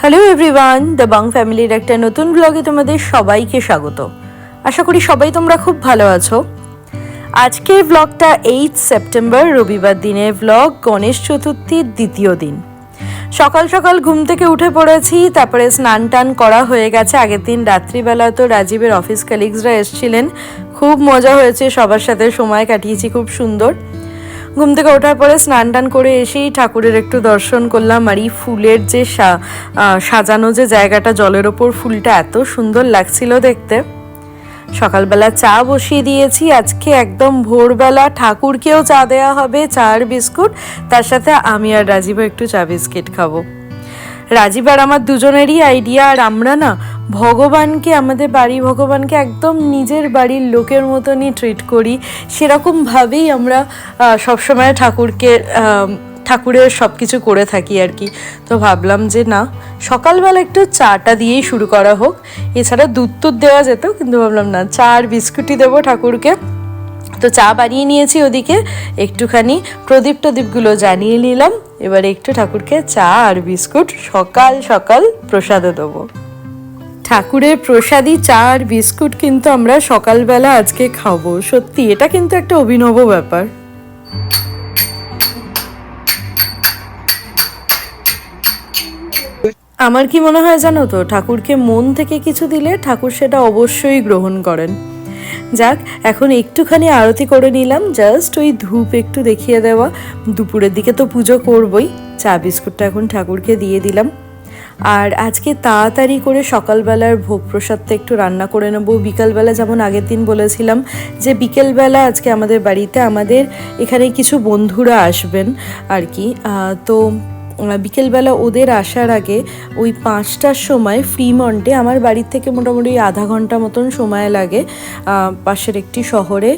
Hello everyone the বাং ফ্যামিলির একটা নতুন ব্লগে তোমাদের সবাইকে স্বাগত। আশা করি সবাই তোমরা খুব ভালো আছো। আজকের ব্লগটা এইট সেপ্টেম্বর রবিবার দিনের ব্লগ গণেশ চতুর্থীর দ্বিতীয় দিন। সকাল সকাল ঘুম থেকে উঠে পড়েছি, তারপরে স্নান টান করা হয়ে গেছে। আগের দিন রাত্রিবেলা তো রাজীবের অফিস কালিগসরা এসছিলেন। খুব মজা হয়েছে, সবার সাথে সময় কাটিয়েছি, খুব সুন্দর। ঘুম থেকে ওঠার পরে স্নান টান করে এসেই ঠাকুরের একটু দর্শন করলাম আর এই ফুলের যে সাজানো যে জায়গাটা, জলের ওপর ফুলটা এত সুন্দর লাগছিল দেখতে। সকালবেলা চা বসিয়ে দিয়েছি। আজকে একদম ভোরবেলা ঠাকুরকেও চা দেওয়া হবে চা আর বিস্কুট। তার সাথে আমি আর রাজীবও একটু চা বিস্কিট খাব। রাজীব আর আমার দুজনেরই আইডিয়া আর আমরা না ভগবানকে, আমাদের বাড়ি ভগবানকে একদম নিজের বাড়ির লোকের মতনই ট্রিট করি। সেরকমভাবেই আমরা সবসময় ঠাকুরকে ঠাকুরের সব কিছু করে থাকি আর কি। তো ভাবলাম যে না, সকালবেলা একটু চাটা দিয়েই শুরু করা হোক। এছাড়া দুধ টুধ দেওয়া যেত, কিন্তু ভাবলাম না, চা আর বিস্কুটই দেবো ঠাকুরকে। তো চা বানিয়ে নিয়েছি ওদিকে, একটুখানি প্রদীপ টদীপগুলো জানিয়ে নিলাম। এবার একটু ঠাকুরকে চা আর বিস্কুট সকাল সকাল প্রসাদে দেবো। ঠাকুরের প্রসাদী চা আর বিস্কুট কিন্তু আমরা সকালবেলা আজকে খাব। সত্যি, এটা কিন্তু একটা অভিনব ব্যাপার। আমার কি মনে হয় জানো তো, ঠাকুরকে মন থেকে কিছু দিলে ঠাকুর সেটা অবশ্যই গ্রহণ করেন। যাক, এখন একটুখানি আরতি করে নিলাম জাস্ট ওই ধূপ একটু দেখিয়ে দেওয়া। দুপুরের দিকে তো পুজো করবই, চা বিস্কুটটা এখন ঠাকুরকে দিয়ে দিলাম। আর আজকে তাড়াতাড়ি করে সকালবেলার ভোগ প্রসাদটা একটু রান্না করে নেব। বিকালবেলা যেমন আগের দিন বলেছিলাম যে বিকেলবেলা আজকে আমাদের বাড়িতে আমাদের এখানে কিছু বন্ধুরা আসবেন আর কি। তো বিকেলবেলা ওদের আসার আগে ওই পাঁচটার সময় ফ্রি মন্টে আমার বাড়ির থেকে মোটামুটি আধা ঘণ্টা মতন সময় লাগে পাশের একটি শহরে।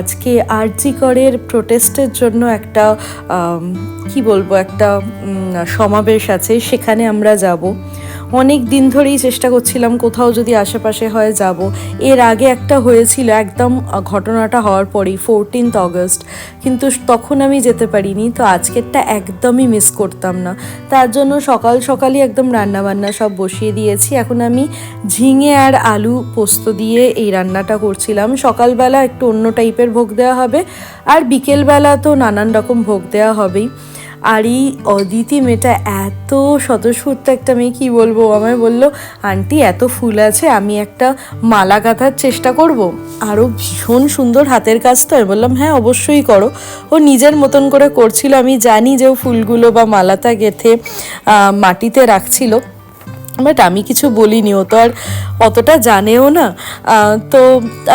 আজকে আরজি করের প্রোটেস্টের জন্য একটা কি বলব, একটা সমাবেশ আছে, সেখানে আমরা যাব। অনেক দিন ধরেই চেষ্টা করছিলাম কোথাও যদি আশেপাশে হয় যাব। এর আগে একটা হয়েছিল একদম ঘটনাটা হওয়ার পরেই ফোরটিন্থ অগস্ট কিন্তু তখন আমি যেতে পারিনি, তো আজকেরটা একদমই মিস করতাম না। তার জন্য সকাল সকালই একদম রান্না বান্না সব বসিয়ে দিয়েছি। এখন আমি ঝিঙে আর আলু পোস্ত দিয়ে এই রান্নাটা করছিলাম। সকালবেলা একটু অন্য টাইপের ভোগ দেওয়া হবে, আর বিকেলবেলা তো নানান রকম ভোগ দেওয়া হবেই। আর এই অদিতি মেয়েটা এত স্বতঃস্ফূর্ত একটা মেয়ে, কী বলব? আমায় বলল, আন্টি, এত ফুল আছে, আমি একটা মালা গাঁথার চেষ্টা করব। আরও ভীষণ সুন্দর হাতের কাজ তো, আমি বললাম হ্যাঁ অবশ্যই করো। ও নিজের মতন করে করছিল, আমি জানি যে ও ফুলগুলো বা মালাটা গেথে মাটিতে রাখছিল। বাট আমি কিছু বলিনি, ও তো আর অতটা জানেও না। তো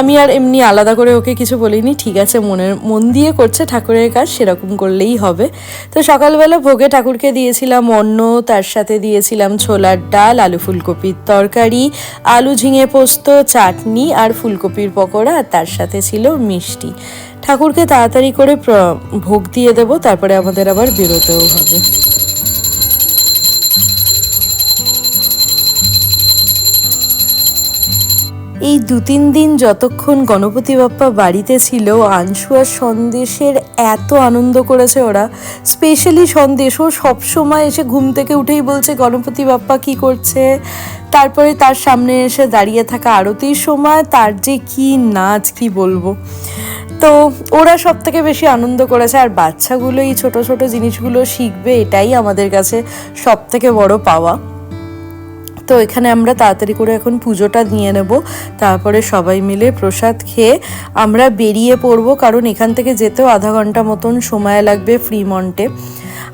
আমি আর এমনি আলাদা করে ওকে কিছু বলিনি, ঠিক আছে, মনের, মন দিয়ে করছে ঠাকুরের কাজ, সেরকম করলেই হবে। তো সকালবেলা ভোগে ঠাকুরকে দিয়েছিলাম অন্ন, তার সাথে দিয়েছিলাম ছোলার ডাল, আলু ফুলকপির তরকারি, আলু ঝিঙে পোস্ত, চাটনি আর ফুলকপির পকোড়া, আর তার সাথে ছিল মিষ্টি। ঠাকুরকে তাড়াতাড়ি করে ভোগ দিয়ে দেবো, তারপরে আমাদের আবার বেরোতেও হবে। এই দু তিন দিন যতক্ষণ গণপতি বাপ্পা বাড়িতে ছিল আনসুয়ার সন্দেশের এত আনন্দ করেছে ওরা। স্পেশালি সন্দেশ, ও সবসময় এসে ঘুম থেকে উঠেই বলছে, গণপতি বাপ্পা কি করছে? তারপরে তার সামনে এসে দাঁড়িয়ে থাকা আরতির সময় তার যে কি নাচ, কি বলব। তো ওরা সব থেকে বেশি আনন্দ করেছে, আর বাচ্চাগুলো এই ছোট ছোট জিনিসগুলো শিখবে, এটাই আমাদের কাছে সব থেকে বড় পাওয়া। তো এখানে আমরা তাড়াতাড়ি করে এখন পুজোটা নিয়ে নেব। তারপরে সবাই মিলে প্রসাদ খেয়ে আমরা বেরিয়ে পড়ব, কারণ এখান থেকে যেতেও আধা ঘণ্টা মতন সময় লাগবে ফ্রিমন্টে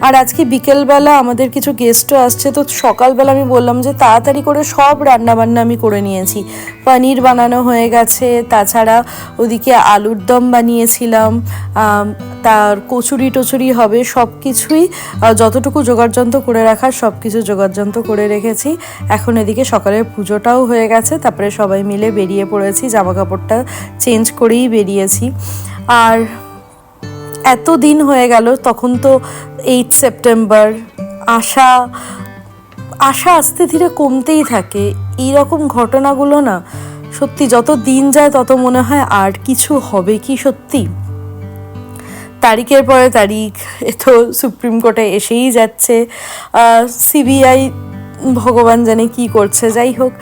আর আজকে বিকেলবেলা আমাদের কিছু গেস্টও আসছে, তো সকালবেলা আমি বললাম যে তাড়াতাড়ি করে সব রান্না বান্না আমি করে নিয়েছি। পনির বানানো হয়ে গেছে, তাছাড়া ওদিকে আলুর দম বানিয়েছিলাম তার কচুরি টচুরি হবে সব কিছুই যতটুকু জোগাড়যন্ত্র করে রাখার সব কিছু জোগাড়যন্ত্র করে রেখেছি। এখন এদিকে সকালের পুজোটাও হয়ে গেছে, তারপরে সবাই মিলে বেরিয়ে পড়েছি জামা কাপড়টা চেঞ্জ করেই বেরিয়েছি। আর এত দিন হয়ে গেল, তখন তো এইট সেপ্টেম্বর আশা আশা আস্তে ধীরে কমতেই থাকে। এই রকম ঘটনাগুলো না, সত্যি যত দিন যায় তত মনে হয় আর কিছু হবে কি সত্যি? তারিখের পরে তারিখ, এ তো সুপ্রিম কোর্টে এসেই যাচ্ছে। সিবিআই ভগবান জানে কি করছে, যাই হোক।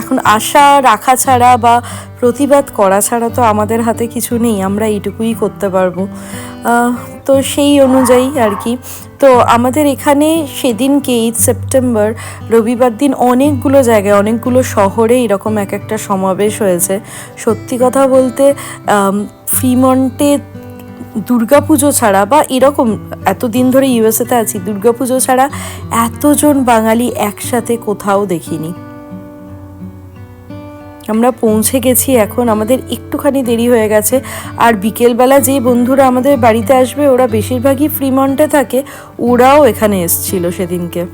এখন আশা রাখা ছাড়া বা প্রতিবাদ করা ছাড়া তো আমাদের হাতে কিছু নেই, আমরা এইটুকুই করতে পারব। তো সেই অনুযায়ী আর কি। তো আমাদের এখানে সেদিনকে এইট সেপ্টেম্বর রবিবার দিন অনেকগুলো জায়গায়, অনেকগুলো শহরে এরকম এক একটা সমাবেশ হয়েছে। সত্যি কথা বলতে ফ্রিমন্টে দুর্গাপুজো ছাড়া বা এরকম এতদিন ধরে ইউএসএতে আছি, দুর্গাপুজো ছাড়া এতজন বাঙালি একসাথে কোথাও দেখিনি। আমরা পৌঁছে গেছি এখন, আমাদের একটুখানি দেরি হয়ে গেছে। আর বিকেলবেলা যে বন্ধুরা আমাদের বাড়িতে আসবে, ওরা বেশিরভাগই ফ্রিমন্টে থাকে, ওরাও এখানে এসছিল সেদিনকে।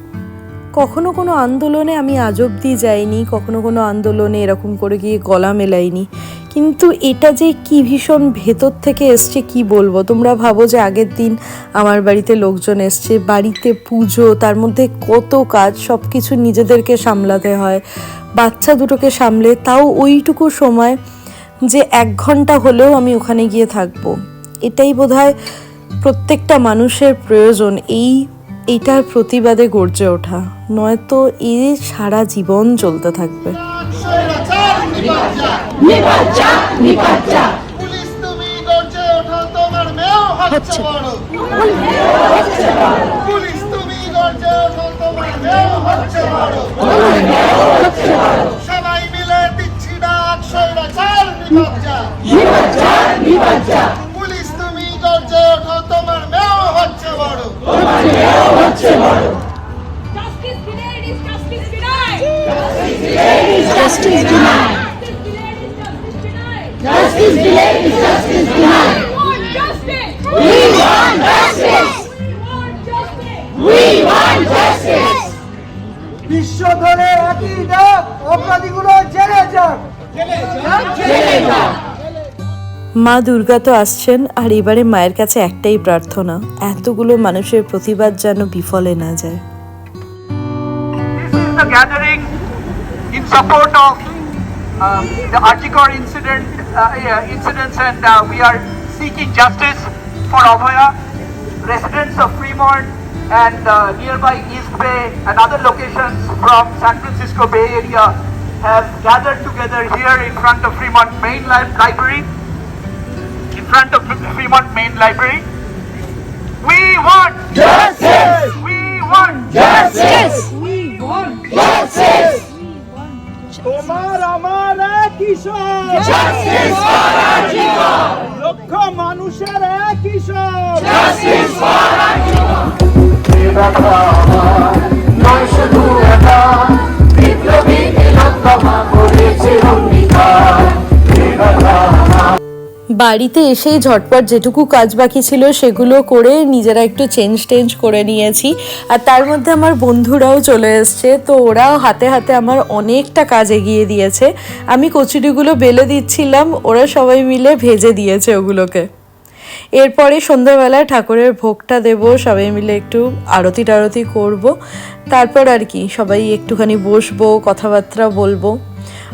কখনো কোনো আন্দোলনে আমি আজ অব্দি যাইনি, কখনো কোনো আন্দোলনে এরকম করে গিয়ে গলা মেলাইনি। কিন্তু এটা যে কি ভীষণ ভেতর থেকে এসছে কি বলব? তোমরা ভাবো যে আগের দিন আমার বাড়িতে লোকজন এসছে, বাড়িতে পুজো, তার মধ্যে কত কাজ সব কিছু নিজেদেরকে সামলাতে হয়। বাচ্চা দুটোকে সামলে, তাও ওইটুকু সময় যে এক ঘণ্টা হলেও আমি ওখানে গিয়ে থাকব। এটাই বোধহয় প্রত্যেকটা মানুষের প্রয়োজন, এই এইটার প্রতিবাদে গর্জে ওঠা। নয়তো এ সারা জীবন চলতে থাকবে। নিপাজ্জা নিপাজ্জা। পুলিশ তুমি গর্জে ওঠো তোমার মেয়েও হচ্ছে বড়। পুলিশ তুমি গর্জে ওঠো তোমার মেয়েও হচ্ছে বড়। সবাই মিলে দিচ্ছি ডাক স্বৈরাচার নিপাত নিপাজ্জা নিপাজ্জা। পুলিশ তুমি গর্জে ওঠো তোমার মেয়েও হচ্ছে বড়। হচ্ছে বড়। Justice delayed is justice denied. Justice denied. অপরাধীগুলো জেলে যাক মা দুর্গা তো আসছেন আর এবারে মায়ের কাছে একটাই প্রার্থনা এতগুলো মানুষের প্রতিবাদ যেন বিফলে না যায় This is the gathering in support of um, the Archicor incident, uh, uh, incidents, and uh, we are seeking justice for Abhaya, residents of Fremont and uh, nearby East Bay and other locations from San Francisco Bay Area have gathered together here in front of Fremont Main Li- Library. In front of Fremont Main Library. We want Justice. We want Justice. Justice. তোমার আমার Justice for Archicor. লক্ষ মানুষের for Archicor. নয় শুধু একা বিপ্লবী বাড়িতে এসেই ঝটপট যেটুকু কাজ বাকি ছিল সেগুলো করে নিজেরা একটু চেঞ্জ টেঞ্জ করে নিয়েছি। আর তার মধ্যে আমার বন্ধুরাও চলে এসছে, তো ওরাও হাতে হাতে আমার অনেকটা কাজ এগিয়ে দিয়েছে। আমি কচুরিগুলো বেলে দিচ্ছিলাম, ওরা সবাই মিলে ভেজে দিয়েছে ওগুলোকে। এরপরে সন্ধ্যাবেলায় ঠাকুরের ভোগটা দেব, সবাই মিলে একটু আরতি টারতি করব। তারপর আর কি, সবাই একটুখানি বসবো, কথাবার্তা বলব।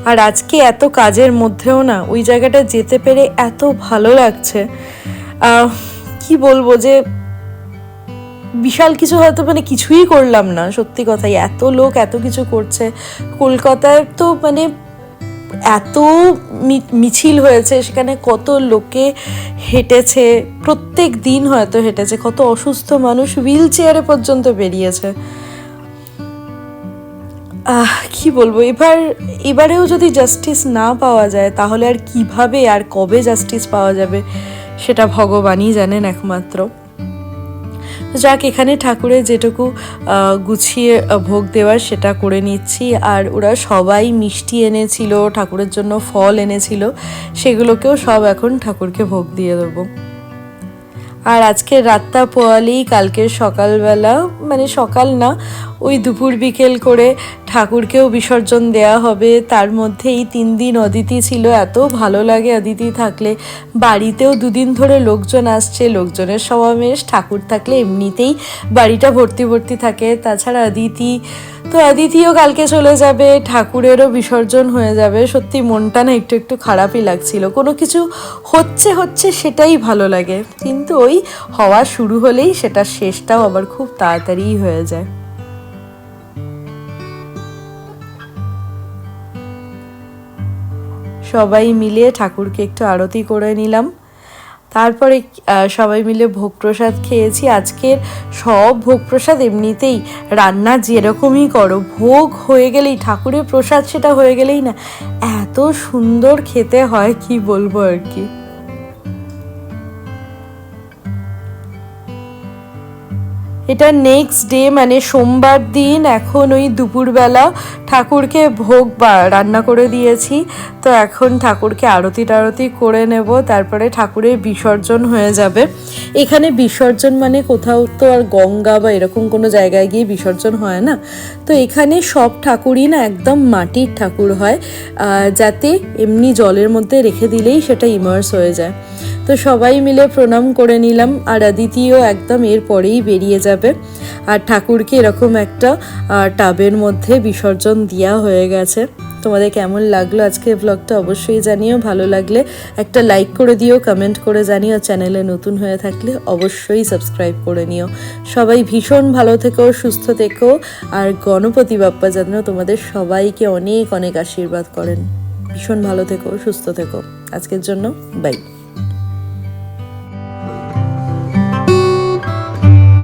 আর আজকে এত কাজের মধ্যেও না, ওই জায়গাটা যেতে পেরে এত ভালো লাগছে। কি বলব যে, বিশাল কিছু হয়তো মানে কিছুই করলাম না, সত্যি কথাই। এত লোক এত কিছু করছে। কলকাতায় তো মানে এত মিছিল হয়েছে, সেখানে কত লোকে হেঁটেছে, প্রত্যেক দিন হয়তো হেঁটেছে, কত অসুস্থ মানুষ হুইল চেয়ারে পর্যন্ত বেরিয়েছে। আহ, কি বলব? এবার, এবারেও যদি জাস্টিস না পাওয়া যায়, তাহলে আর কীভাবে আর কবে জাস্টিস পাওয়া যাবে, সেটা ভগবানই জানেন একমাত্র। যাক, এখানে ঠাকুরের যেটুকু গুছিয়ে ভোগ দেওয়ার সেটা করে নিচ্ছি। আর ওরা সবাই মিষ্টি এনেছিল, ঠাকুরের জন্য ফল এনেছিল, সেগুলোকেও সব এখন ঠাকুরকে ভোগ দিয়ে দেবো। আর আজকে রাতটা পোয়ালি, কালকের সকালবেলা মানে সকাল না ওই দুপুর বিকেল করে ঠাকুরকেও বিসর্জন দেয়া হবে। তার মধ্যে এই তিন দিন অদিতি ছিল, এত ভালো লাগে অদিতি থাকলে। বাড়িতেও দুদিন ধরে লোকজন আসছে, লোকজনের সমাবেশ, ঠাকুর থাকলে এমনিতেই বাড়িটা ভর্তি ভর্তি থাকে। তাছাড়া অদিতি, তো অদিতিও কালকে চলে যাবে, ঠাকুরেরও বিসর্জন হয়ে যাবে। সত্যি মনটা না একটু একটু খারাপই লাগছিল। কোনো কিছু হচ্ছে হচ্ছে সেটাই ভালো লাগে। কিন্তু ওই হওয়া শুরু হলেই সেটা শেষটাও আবার খুব তাড়াতাড়িই হয়ে যায়। সবাই মিলে ঠাকুরকে একটু আরতি করে নিলাম। তারপরে সবাই মিলে ভোগ প্রসাদ খেয়েছি। আজকের সব ভোগ প্রসাদ এমনিতেই রান্না যেরকমই করো, ভোগ হয়ে গেলেই, ঠাকুরের প্রসাদ সেটা হয়ে গেলেই না, এত সুন্দর খেতে হয়, কি বলব আর কি। এটা নেক্সট ডে মানে সোমবার দিন, এখন ওই দুপুরবেলা ঠাকুরকে ভোগ বা রান্না করে দিয়েছি। তো এখন ঠাকুরকে আরতি টারতি করে নেব, তারপরে ঠাকুরের বিসর্জন হয়ে যাবে। এখানে বিসর্জন মানে কোথাও তো আর গঙ্গা বা এরকম কোনো জায়গায় গিয়ে বিসর্জন হয় না। তো এখানে সব ঠাকুরই না একদম মাটির ঠাকুর হয় যাতে এমনি জলের মধ্যে রেখে দিলেই সেটা ইমার্স হয়ে যায়। তো সবাই মিলে প্রণাম করে নিলাম, আর আদিতিও একদম এর পরেই বেরিয়ে যাবে। আর ঠাকুরকে এরকম একটা টাবের মধ্যে বিসর্জন দেওয়া হয়ে গেছে। তোমাদের কেমন লাগল আজকে ব্লগটা অবশ্যই জানিও। ভালো লাগলে একটা লাইক করে দিও কমেন্ট করে জানিও। চ্যানেলে নতুন হয়ে থাকলে অবশ্যই সাবস্ক্রাইব করে নিও। সবাই ভীষণ ভালো থেকো, সুস্থ থেকো। আর গণপতি বাপ্পা যেন তোমাদের সবাইকে অনেক অনেক আশীর্বাদ করেন। ভীষণ ভালো থেকো, সুস্থ থেকো। আজকের জন্য বাই